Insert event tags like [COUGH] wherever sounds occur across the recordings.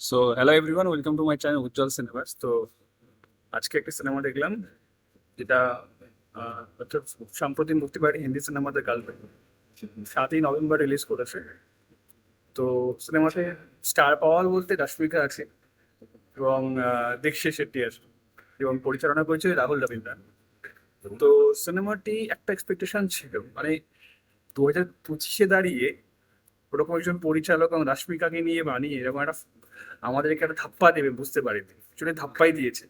So hello everyone welcome to my channel Ujjwal cinemas তো আজকে একটা সিনেমা দেখলাম, যেটা সম্প্রতি মুক্তি পায় হিন্দি সিনেমা দ্য গার্লফ্রেন্ড সাতই নভেম্বর রিলিজ করেছে। তো সিনেমাতে স্টার পাওয়ার বলতে রাশ্মিকা আছে এবং দীক্ষিত শেট্টি আছে এবং পরিচালনা করেছে রাহুল রবীন্দ্রন তো সিনেমাটি একটা এক্সপেকটেশন ছিল মানে দু হাজার পঁচিশে দাঁড়িয়ে ওরকম একজন পরিচালক এবং রাশ্মিকাকে নিয়ে বানিয়ে এরকম একটা আমাদেরকে একটা ধাপ্পা দেবে বুঝতে পারিনি। অ্যাকচুয়ালি ধাপ্পাই দিয়েছে।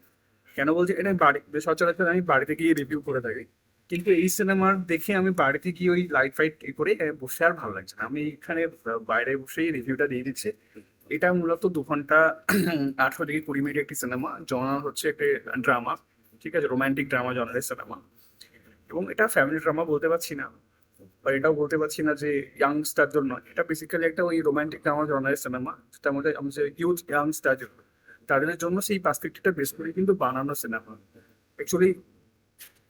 কেন বলছি? এটা বাড়ি সচরাচর আমি বাড়িতে গিয়ে রিভিউ করে থাকি। কিন্তু এই সিনেমার দেখে আমি বাড়িতে গিয়ে ওই লাইট ফাইট করে বসে আর ভালো লাগছে না। আমি এখানে বাইরে বসেই রিভিউটা দিয়ে দিচ্ছি। এটা মূলত দু ঘণ্টা, [CLEARS THROAT] আঠারো থেকে কুড়ি মিনিট একটি সিনেমা জনার হচ্ছে একটি ড্রামা ঠিক আছে? রোমান্টিক ড্রামা জনারের সিনেমা এবং এটা ফ্যামিলি ড্রামা বলতে পারছি না। বা এটাও বলতে পারছি না যে ইয়াংস্টার জন্য এটা বেসিক্যালি একটা ওই রোমান্টিক ড্রামা জনারের সিনেমা যেটার মধ্যে আমাদের ইউথ ইয়াংস্টার তাদের জন্য সেই পার্সপেক্টিভটা বেস করে কিন্তু বানানো সিনেমা অ্যাকচুয়ালি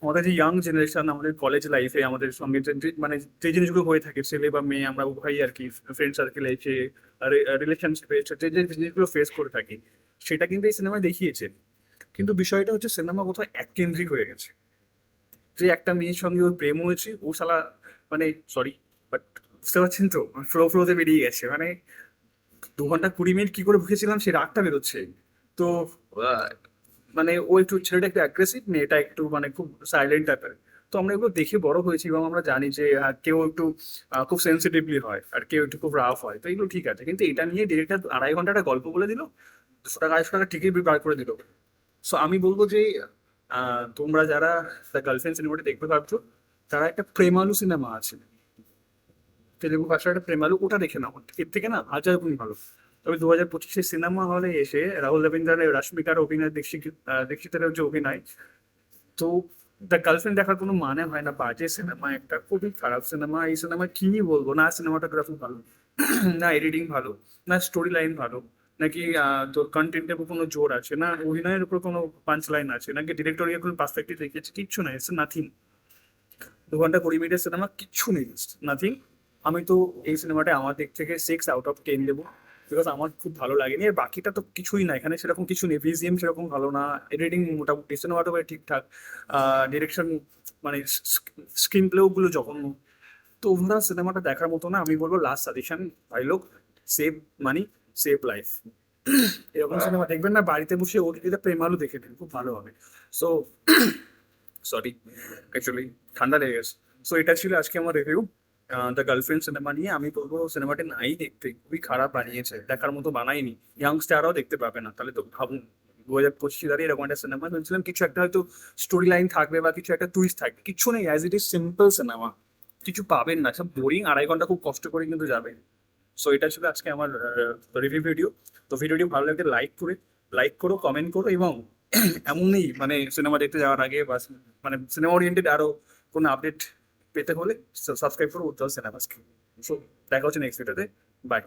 আমাদের যে ইয়াং জেনারেশন আমাদের কলেজ লাইফে আমাদের সঙ্গে মানে যে জিনিসগুলো হয়ে থাকে, ছেলে বা মেয়ে, আমরা উভয়ই আর কি ফ্রেন্ড সার্কেল এসে রিলেশনশিপে যে যে জিনিসগুলো ফেস করে থাকি, সেটা কিন্তু এই সিনেমায় দেখিয়েছে। কিন্তু বিষয়টা হচ্ছে সিনেমা কোথাও এককেন্দ্রিক হয়ে গেছে। যে একটা মেয়ের সঙ্গে ওর প্রেম হয়েছে, ও শালা মানে সরি বাট বুঝতে পারছেন তো? ফ্লো ফ্লোতে বেরিয়ে গেছে। মানে দু ঘণ্টা কুড়ি মিনিট কি করে ভুগেছিলাম সে রাগটা বেরোচ্ছে। তো মানে ও একটু ছেলেটা একটু অ্যাগ্রেসিভ মেয়েটা একটু মানে খুব সাইলেন্ট টাইপের তো আমরা এগুলো দেখে বড় হয়েছি এবং আমরা জানি যে কেউ একটু খুব সেন্সিটিভলি হয় আর কেউ একটু খুব রাফ হয়। তো এগুলো ঠিক আছে। কিন্তু এটা নিয়ে ডিরেক্টর আড়াই ঘণ্টা একটা গল্প বলে দিল দুশো টাকা আড়াইশো টাকা টিকিট বার করে দিল। সো আমি বলব যে তোমরা যারা গার্লফ্রেন্ড সিনেমাটা দেখতে ভাবছ তারা একটা প্রেমালু সিনেমা আছে। তেলেগু ভাষার একটা প্রেমালু ওটা দেখে নাও। এর থেকে না হাজার গুণ ভালো। তবে দু হাজার পঁচিশে সিনেমা হলে এসে রাহুল রবীন্দ্রনের রাশ্মিকার অভিনয় আহ, দীক্ষিতের যে অভিনয় তো দ্য গার্লফ্রেন্ড দেখার কোনো মানে হয় না। বাজে সিনেমা একটা খুবই খারাপ সিনেমা এই সিনেমা কি বলব? না সিনেমাটোগ্রাফি ভালো না এডিটিং ভালো না স্টোরি লাইন ভালো নাকি তোর কন্টেন্টের উপর কোনো জোর আছে? না অভিনয়ের উপর কোনো পাঞ্চ লাইন আছে? নাকি ডিরেক্টরিয়াল কোনো পার্সপেক্টিভ দেখিয়েছে? কিচ্ছু নাই ইটস নাথিং দু ঘণ্টা কুড়ি মিনিটের সিনেমা কিচ্ছু নেই নাথিং আমি তো এই সিনেমাটা আমার দিক থেকে সিক্স আউট অফ টেন দেবো বিকজ আমার খুব ভালো লাগেনি। আর বাকিটা তো কিছুই না এখানে সেরকম কিছু নেই। ভিজিএম সেরকম ভালো না এডিটিং মোটামুটি সিনেমাটোগ্রাফি ঠিকঠাক ডিরেকশন মানে স্ক্রিন প্লেগুলো জঘন্য। তো ওভারঅল সিনেমাটা দেখার মতো না আমি বলব লাস্ট সাজেশন ভাই লোক সেভ মানি সেভ লাইফ এরকম সিনেমা দেখবেন না বাড়িতে বসে ওটিটিতে প্রেমালু দেখে দিন খুব ভালো হবে। সো সরি অ্যাকচুয়ালি ঠান্ডা লেগে গেছে। সো এটা ছিল আজকে আমার রিভিউ দ্য গার্লফ্রেন্ড সিনেমা নিয়ে আমি বলব সিনেমাটি নাই দেখতে, খুবই খারাপ বানিয়েছে। দেখার মতো বানায়নি। ইয়াংস্টাররাও দেখতে পাবে না, তাহলে তো ভাবুন। দু হাজার পঁচিশে দাঁড়িয়ে এরকম একটা সিনেমা ভেবেছিলাম কিছু একটা হয়তো স্টোরি লাইন থাকবে বা কিছু একটা টুইস্ট থাকবে। কিছু নেই as it is simple cinema কিছু পাবেন না, সব বোরিং আড়াই ঘণ্টা খুব কষ্ট করে কিন্তু যাবে। সো এটা ছিল আজকে আমার রিভিউ ভিডিও তো ভিডিওটি ভালো লাগলে লাইক করে লাইক করো কমেন্ট করো এবং এমনই মানে সিনেমা দেখতে যাওয়ার আগে বা মানে সিনেমা ওরিয়েন্টেড আরও কোনো আপডেট পেতে হলে সাবস্ক্রাইব করো, উজ্জ্বল সিনেমাসকে সো দেখা হচ্ছে নেক্সট ভিডিওতে বাই